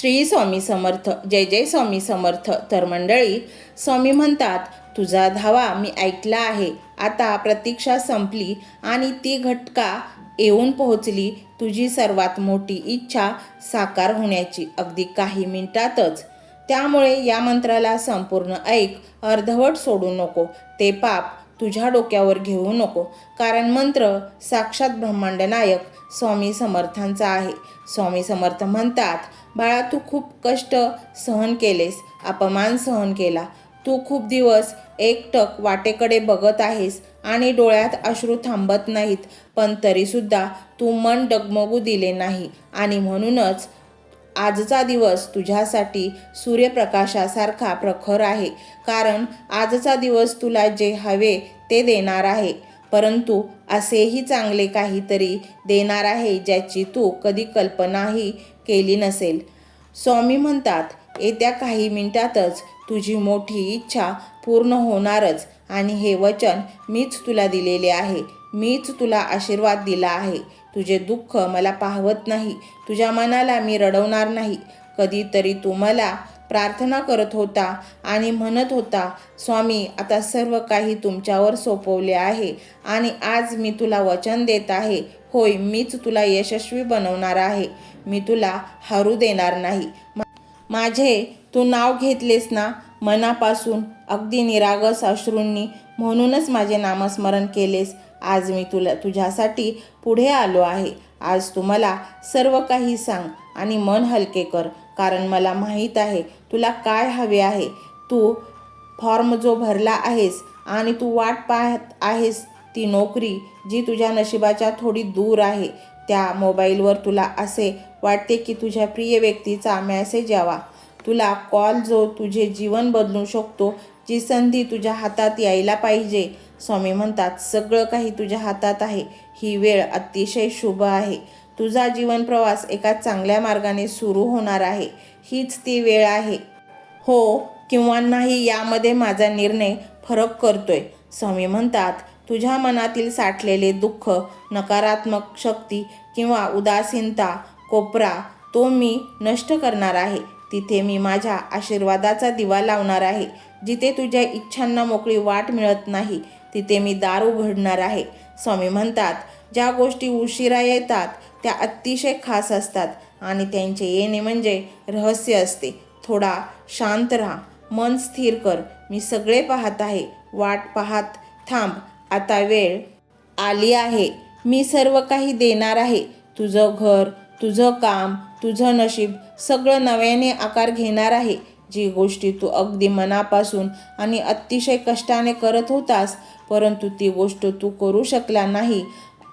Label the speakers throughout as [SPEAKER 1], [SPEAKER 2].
[SPEAKER 1] श्री स्वामी समर्थ जय जय स्वामी समर्थ. तर मंडळी स्वामी म्हणतात तुझा धावा मी ऐकला आहे. आता प्रतीक्षा संपली आणि ती घटका येऊन पोहोचली. तुझी सर्वात मोठी इच्छा साकार होण्याची. अगदी काही मिनिटातच. त्यामुळे या मंत्राला संपूर्ण ऐक अर्धवट सोडू नको. ते पाप तुझ्या डोक्यावर घेऊ नको. कारण मंत्र साक्षात ब्रह्मांड नायक. स्वामी समर्थांचा आहे. स्वामी समर्थ म्हणतात बाळा तू खूप कष्ट सहन केलेस अपमान सहन केला. तू खूप दिवस एकटक वाटेकडे बघत आहेस आणि डोळ्यात अश्रू थांबत नाहीत पण तरीसुद्धा तू मन डगमगू दिले नाही आणि म्हणूनच आजचा दिवस तुझ्यासाठी सूर्यप्रकाशासारखा प्रखर आहे. कारण आजचा दिवस तुला जे हवे ते देणार आहे. परंतु असेही चांगले काहीतरी देणार आहे ज्याची तू कधी कल्पनाही केली नसेल. स्वामी म्हणतात येत्या काही मिनिटातच तुझी मोठी इच्छा पूर्ण होणारच आणि हे वचन मीच तुला दिलेले आहे. मीच तुला आशीर्वाद दिला आहे. तुझे दुःख मला पाहवत नाही. तुझ्या मनाला मी रडवणार नाही. कधीतरी तू मला प्रार्थना करत होता आणि म्हणत होता स्वामी आता सर्व काही तुमच्यावर सोपवले आहे आणि आज मी तुला वचन देत आहे. होय मीच तुला यशस्वी बनवणार आहे. मी तुला हरू देणार नाही. माझे तू नाव घेतलेस ना? मनापासून अगदी निरागस अश्रूंनी म्हणूनच माझे नामस्मरण केलेस. आज मी तुला तुझ्यासाठी पुढे आलो आहे. आज तू मला सर्व काही सांग आणि मन हलके कर कारण मला माहीत आहे तुला काय हवे आहे. तू फॉर्म जो भरला आहेस आणि तू वाट पाहत आहेस ती नोकरी जी तुझ्या नशिबाच्या थोडी दूर आहे त्या मोबाईलवर तुला असे वाटते की तुझ्या प्रिय व्यक्तीचा मेसेज यावा. तुला कॉल जो तुझे जीवन बदलू शकतो जी संधी तुझ्या हातात यायला पाहिजे. स्वामी म्हणतात सगळं काही तुझ्या हातात आहे. ही वेळ अतिशय शुभ आहे. तुझा जीवनप्रवास एका चांगल्या मार्गाने सुरू होणार आहे. हीच ती वेळ आहे. हो किंवा नाही यामध्ये माझा निर्णय फरक करतोय. स्वामी म्हणतात तुझ्या मनातील साठलेले दुःख नकारात्मक शक्ती किंवा उदासीनता कोपरा तो मी नष्ट करणार आहे. तिथे मी माझ्या आशीर्वादाचा दिवा लावणार आहे. जिथे तुझ्या इच्छांना मोकळी वाट मिळत नाही तिथे मी दार उघडणार आहे. स्वामी म्हणतात ज्या गोष्टी उशिरा येतात त्या अतिशय खास असतात आणि त्यांचे येणे म्हणजे रहस्य असते. थोडा शांत राहा मन स्थिर कर मी सगळे पाहत आहे वाट पाहत थांब आता वेळ आली आहे मी सर्व काही देणार आहे तुझं घर तुझं काम तुझं नशीब सगळं नव्याने आकार घेणार आहे जी गोष्टी तू अगदी मनापासून आणि अतिशय कष्टाने करत होतास परंतु ती गोष्ट तू करू शकला नाही.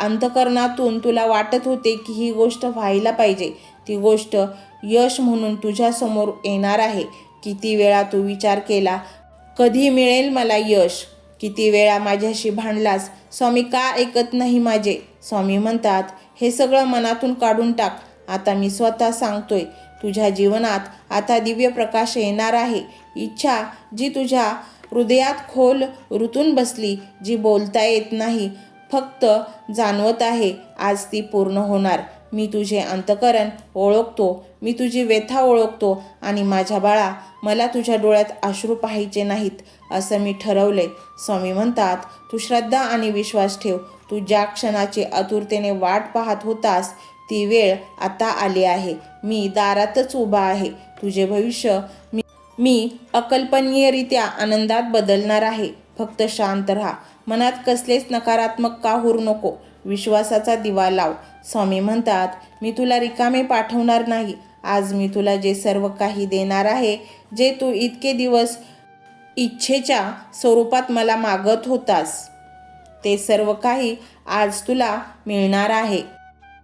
[SPEAKER 1] अंतकरणातून तुला वाटत होते की ही गोष्ट व्हायला पाहिजे. ती गोष्ट यश म्हणून तुझ्यासमोर येणार आहे. किती वेळा तू विचार केला कधी मिळेल मला यश? किती वेळा माझ्याशी भांडलास? स्वामी का ऐकत नाही माझे? स्वामी म्हणतात हे सगळं मनातून काढून टाक. आता मी स्वतः सांगतोय तुझ्या जीवनात आता दिव्य प्रकाश येणार आहे. इच्छा जी तुझ्या हृदयात खोल ऋतून बसली जी बोलता येत नाही फक्त जाणवत आहे आज ती पूर्ण होणार. मी तुझे अंतकरण ओळखतो मी तुझी व्यथा ओळखतो आणि माझ्या बाळा मला तुझ्या डोळ्यात अश्रू पाहायचे नाहीत असं मी ठरवले. स्वामी म्हणतात तू श्रद्धा आणि विश्वास ठेव. तू ज्या क्षणाची आतुरतेने वाट पाहत होतास ती वेळ आता आली आहे. मी दारातच उभा आहे. तुझे भविष्य मी मी अकल्पनीयरित्या आनंदात बदलणार आहे. फक्त शांत राहा. मनात कसलेच नकारात्मक का होऊ नको. विश्वासाचा दिवा लाव. स्वामी म्हणतात मी तुला रिकामे पाठवणार नाही. आज मी तुला जे सर्व काही देणार आहे जे तू इतके दिवस इच्छेच्या स्वरूपात मला मागत होतास ते सर्व काही आज तुला मिळणार आहे.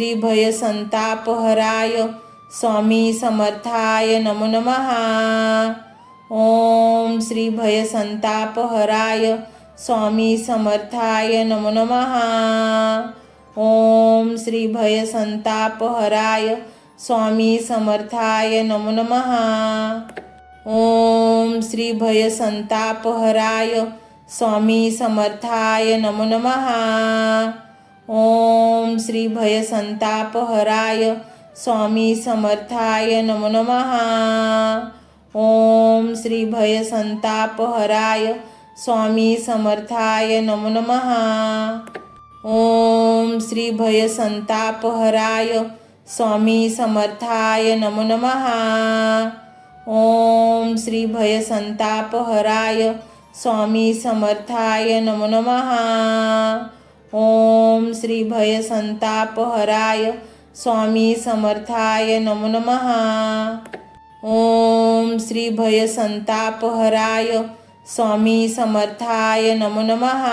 [SPEAKER 1] ओम श्री भयसंतापहराय स्वामी समर्थाय नमो नमः। ओम श्री भयसंतापहराय स्वामी समर्थाय नमो नमः। ओम श्री भयसंतापहराय स्वामी समर्थाय नमो नमः। ओम श्री भयसंतापहराय स्वामी समर्थाय नमो नमः। ओम श्री भयसंतापहराय स्वामी समर्थाय नमो नमहा ओम श्री भयसंतापहराय स्वामी समर्थाय नमो नमहा ओम श्री भयसंतापहराय स्वामी समर्थाय नमो नमहा ओम श्री भयसंतापहराय स्वामी समर्थाय नमो नमहा ओम श्री भयसंतापहराय स्वामी समर्थाय नमो नमः। ओम श्री भयसंतापहराय स्वामी समर्थाय नमो नमः।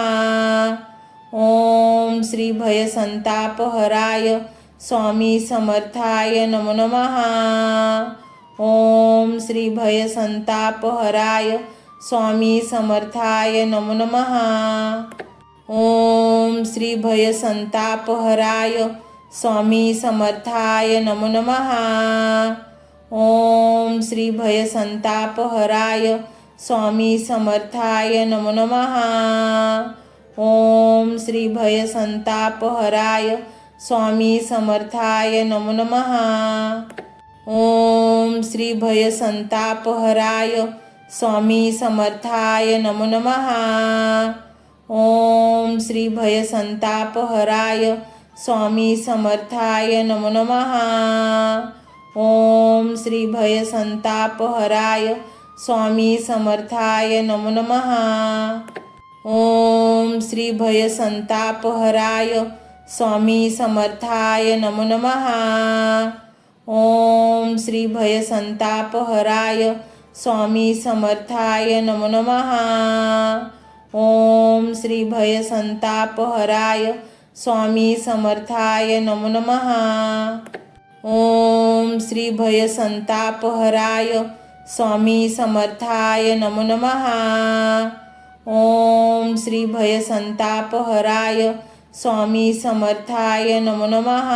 [SPEAKER 1] ओम श्री भयसंतापहराय स्वामी समर्थाय नमो नमः। ओम श्री भयसंतापहराय स्वामी समर्थाय नमो नमः। ओम श्री भयसंतापहराय स्वामी समर्थाय नमो नमहा ओम श्री भयसंतापहराय स्वामी समर्थाय नमो नमहा ओम श्री भयसंतापहराय स्वामी समर्थाय नमो नमहा ओम श्री भयसंतापहराय स्वामी समर्थाय नमो नमहा ओम श्री भयसंतापहराय स्वामी समर्थाय नमो नमहा ओम श्री भयसंतापहराय स्वामी समर्थाय नमो नमहा ओम श्री भयसंतापहराय स्वामी समर्थाय नमो नमहा ओम श्री भयसंतापहराय स्वामी समर्थाय नमो नमहा ओम श्री भयसंतापहराय स्वामी समर्थाय नमो नमः। ओम श्री भयसंतापहराय स्वामी समर्थाय नमो नमः। ओम श्री भयसंतापहराय स्वामी समर्थाय नमो नमः।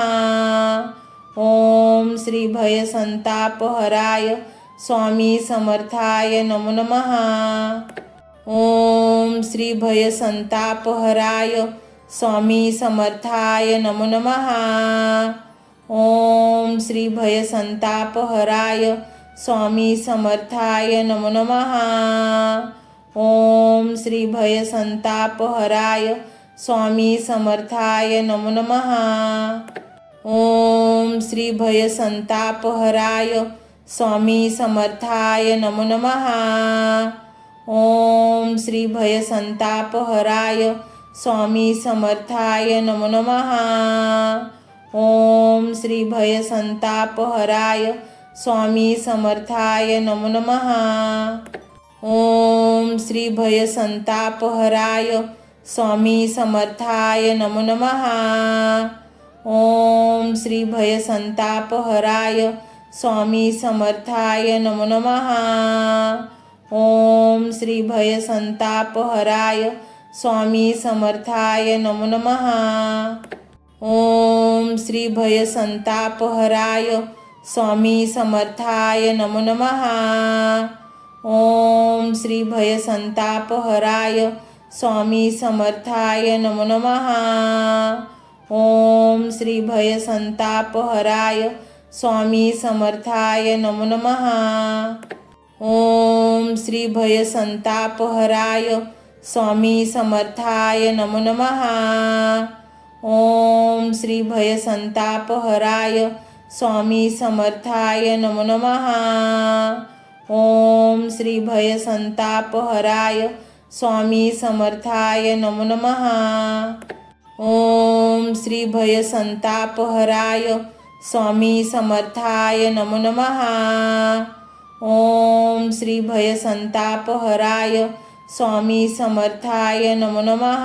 [SPEAKER 1] ओम श्री भयसंतापहराय स्वामी समर्थाय नमो नमः। ओम श्री भयसंतापहराय स्वामी समर्थाय नमो नमहा ओम श्री भयसंतापहराय स्वामी समर्थाय नमो नमहा ओम श्री भयसंतापहराय स्वामी समर्थाय नमो नमहा ओम श्री भयसंतापहराय स्वामी समर्थाय नमो नमः. ओम श्री भय संतापहराय स्वामी समर्थाय नमो नमः। ओम श्री भय संतापहराय स्वामी समर्थाय नमो नमः। ओम श्री भय संतापहराय स्वामी समर्थाय नमो नमः। ओम श्री भय संतापहराय स्वामी समर्थाय नमो नमः। ओम श्री भयसंतापहराय स्वामी समर्थाय नमो नमः। ओम श्री भय संतापहराय स्वामी समर्थाय नमो नमः। ओम श्री भय संतापहराय स्वामी समर्थाय नमो नमः। ओम श्री भय संतापहराय स्वामी समर्थाय नमो नमः। ओम श्री भय संतापहराय स्वामी समर्थाय नमो नमहा ओम श्री भय संतापहराय स्वामी समर्थाय नमो नमहा ओम श्री भय संतापहराय स्वामी समर्थाय नमो नमहा ओम श्री भय संतापहराय स्वामी समर्थाय नमो नमहा ओम श्री भय संतापहराय स्वामी समर्थाय नमो नमः.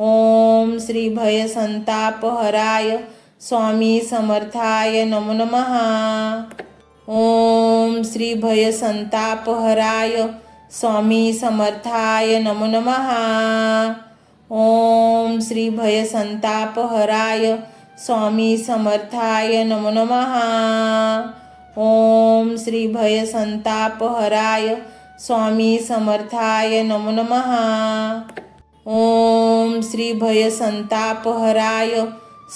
[SPEAKER 1] ओम श्री भय संतापहराय स्वामी समर्थाय नमो नमः. ओम श्री भय संतापहराय स्वामी समर्थाय नमो नमः. ओम श्री भय संतापहराय स्वामी समर्थाय नमो नमः. ओम श्री भय संतापहराय स्वामी समर्थाय नमो नमः। ओम श्री भय संतापहराय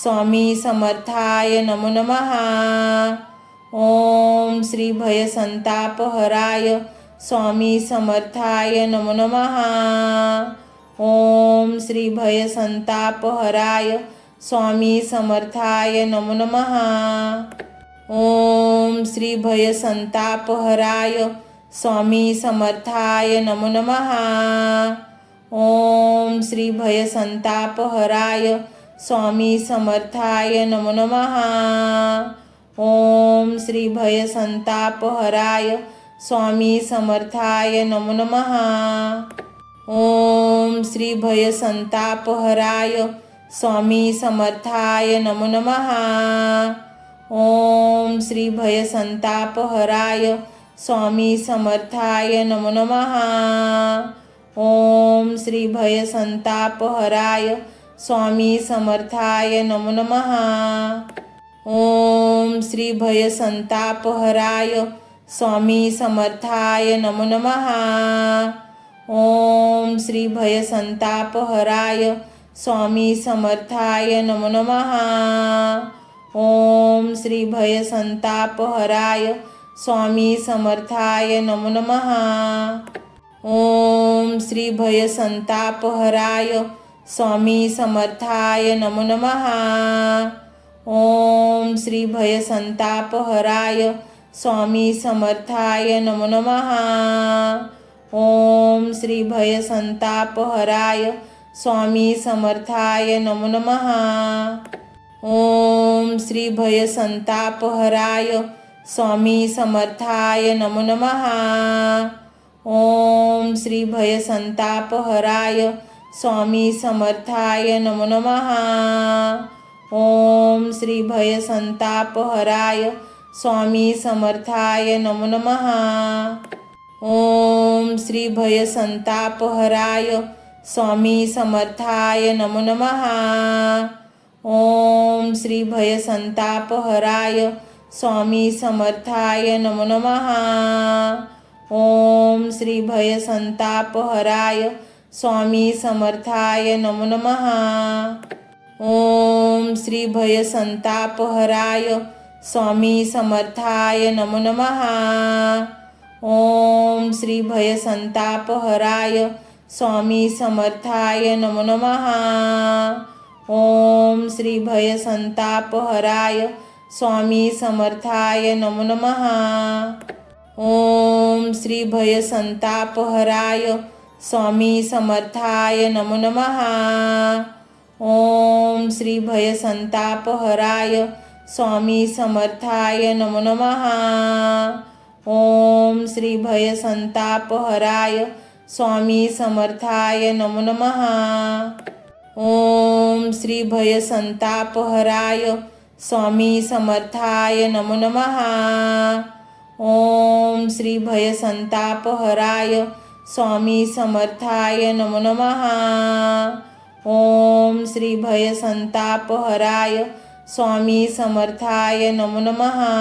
[SPEAKER 1] स्वामी समर्थाय नमो नमः। ओम श्री भय संतापहराय स्वामी समर्थाय नमो नमः। ओम श्री भय संतापहराय स्वामी समर्थाय नमो नमः। ओम श्री भय संतापहराय स्वामी समर्थाय नमो नमः। ओम श्री भय संतापहराय स्वामी समर्थाय नमो नमः। ओम श्री भय संतापहराय स्वामी समर्थाय नमो नमः। ओम श्री भय संतापहराय स्वामी समर्थाय नमो नमः। ओम श्री भय संतापहराय स्वामी समर्थाय नमो नमः। ओम श्री भय संतापहराय स्वामी समर्थाय नमो नमः। ओम श्री भय संतापहराय स्वामी समर्थाय नमो नमः। ओम श्री भय संतापहराय स्वामी समर्थाय नमो नमः। ओम श्री भय संतापहराय स्वामी समर्थाय नमो नमहा ओम श्री भय संतापहराय स्वामी समर्थाय नमो नमहा ओम श्री भय संतापहराय स्वामी समर्थाय नमो नमहा ओम श्री भय संतापहराय स्वामी समर्थाय नमो नमहा ओम श्री भय संतापहराय स्वामी समर्थाय नमो नमहा ओम श्री भय संतापहराय स्वामी समर्थाय नमो नमहा ओम श्री भय संतापहराय स्वामी समर्थाय नमो नमहा ओम श्री भय संतापहराय स्वामी समर्थाय नमो नमहा ओम श्री भय संतापहराय स्वामी समर्थाय नमो नमः। ओम श्री भय संतापहराय स्वामी समर्थाय नमो नमः। ओम श्री भय संतापहराय स्वामी समर्थाय नमो नमः। ओम श्री भय संतापहराय स्वामी समर्थाय नमो नमः। ओम श्री भय संतापहराय स्वामी समर्थाय नमो नमः। ओम श्री भय संतापहराय स्वामी समर्थाय नमो नमः। ओम श्री भय संतापहराय स्वामी समर्थाय नमो नमः। ओम श्री भय संतापहराय स्वामी समर्थाय नमो नमः। ओम श्री भय संतापहराय स्वामी समर्थाय नमो नमहा ओम श्री भय संतापहराय स्वामी समर्थाय नमो नमहा ओम श्री भयसंतापहराय स्वामी समर्थाय नमो नमहा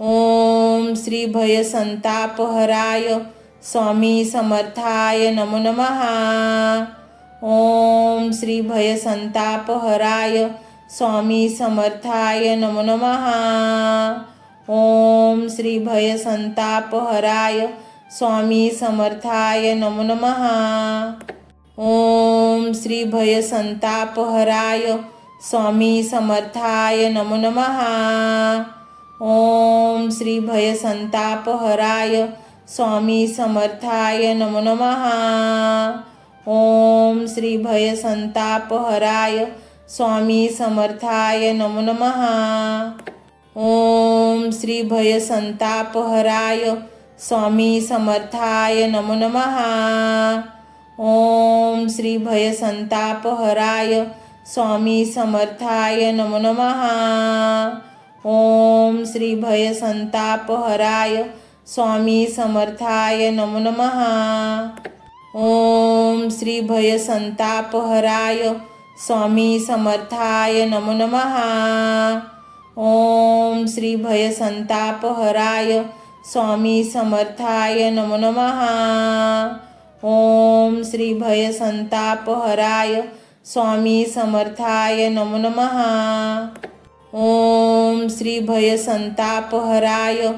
[SPEAKER 1] ओम श्री भयसंतापहराय स्वामी समर्थाय नमो नमहा ओम श्री भय संतापहराय स्वामी समर्थाय नमो नमः. ओम श्री भय संतापहराय स्वामी समर्थाय नमो नमः. ओम श्री भय संतापहराय स्वामी समर्थाय नमो नमः. ओम श्री भय संतापहराय स्वामी समर्थाय नमो नमः. ओम श्री भयसंतापहराय स्वामी समर्थाय नमो नमः। ओम श्री भयसंतापहराय स्वामी समर्थाय नमो नमः। ओम श्री भयसंतापहराय स्वामी समर्थाय नमो नमः। ओम श्री भयसंतापहराय स्वामी समर्थाय नमो नमः। ओम श्री भयसंतापहराय स्वामी समर्थाय नमो नमहा ओम श्री भयसंतापहराय स्वामी समर्थाय नमो नमहा ओम श्री भयसंतापहराय स्वामी समर्थाय नमो नमहा ओम श्री भयसंतापहराय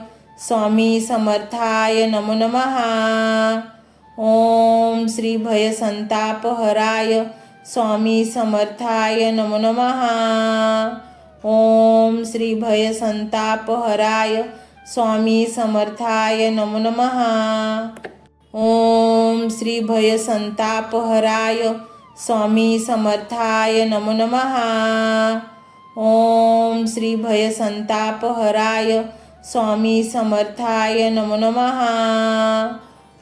[SPEAKER 1] स्वामी समर्थाय नमो नमहा ओम श्री भय संतापहराय स्वामी समर्थाय नमो नमः। ओम श्री भय संतापहराय स्वामी समर्थाय नमो नमः। ओम श्री भय संतापहराय स्वामी समर्थाय नमो नमः। ओम श्री भय संतापहराय स्वामी समर्थाय नमो नमः।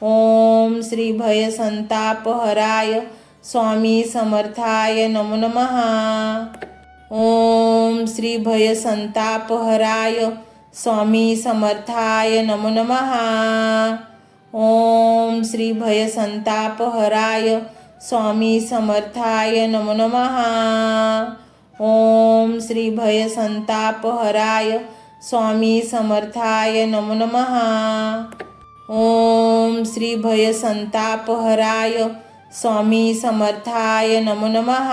[SPEAKER 1] ओम श्री भयसंतापहराय स्वामी समर्थाय नमो नमः। ओम श्री भयसंतापहराय स्वामी समर्थाय नमो नमः। ओम श्री भयसंतापहराय स्वामी समर्थाय नमो नमः। ओम श्री भयसंतापहराय स्वामी समर्थाय नमो नमः। ओम श्री भयसंतापहराय स्वामी समर्थाय नमो नमः।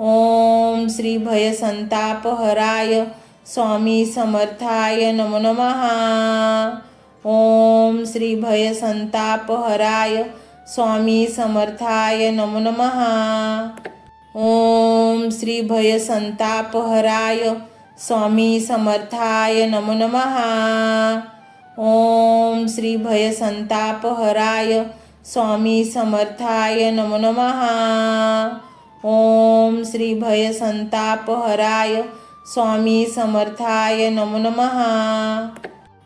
[SPEAKER 1] ओम श्री भयसंतापहराय स्वामी समर्थाय नमो नमः। ओम श्री भयसंतापहराय स्वामी समर्थाय नमो नमः। ओम श्री भयसंतापहराय स्वामी समर्थाय नमो नमः। ओम श्री भयसंतापहराय स्वामी समर्थाय नमो नमः। ओम श्री भयसंतापहराय स्वामी समर्थाय नमो नमः।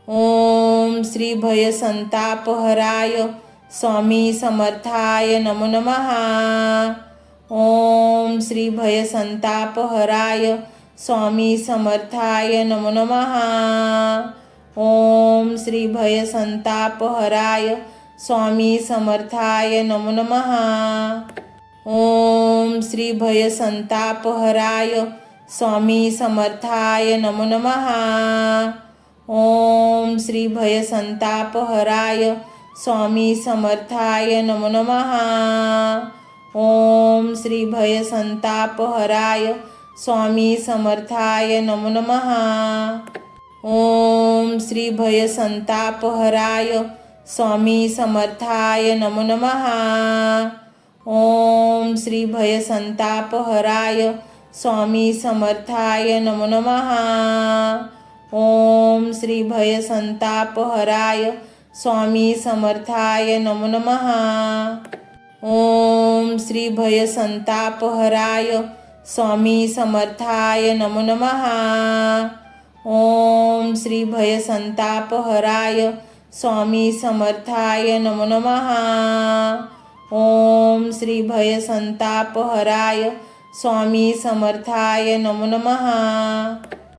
[SPEAKER 1] ओम श्री भयसंतापहराय स्वामी समर्थाय नमो नमः। ओम श्री भयसंतापहराय स्वामी समर्थाय नमो नमः। ओम श्री भयसंतापहराय स्वामी समर्थाय नमो नमः। ओम श्री भयसंतापहराय स्वामी समर्थाय नमो नमः। ओम श्री भयसंतापहराय स्वामी समर्थाय नमो नमः। ओम श्री भयसंतापहराय स्वामी समर्थाय नमो नमः। ओम श्री भयसंतापहराय स्वामी समर्थाय नमो नमहा ओम श्री भयसंतापहराय स्वामी समर्थाय नमो नमहा ओम श्री भयसंतापहराय स्वामी समर्थाय नमो नमहा ओम श्री भयसंतापहराय स्वामी समर्थाय नमो नमहा ओम श्री भयसंतापहराय स्वामी समर्थाय नमो नमः। ओम श्री भयसंतापहराय स्वामी समर्थाय नमो नमः।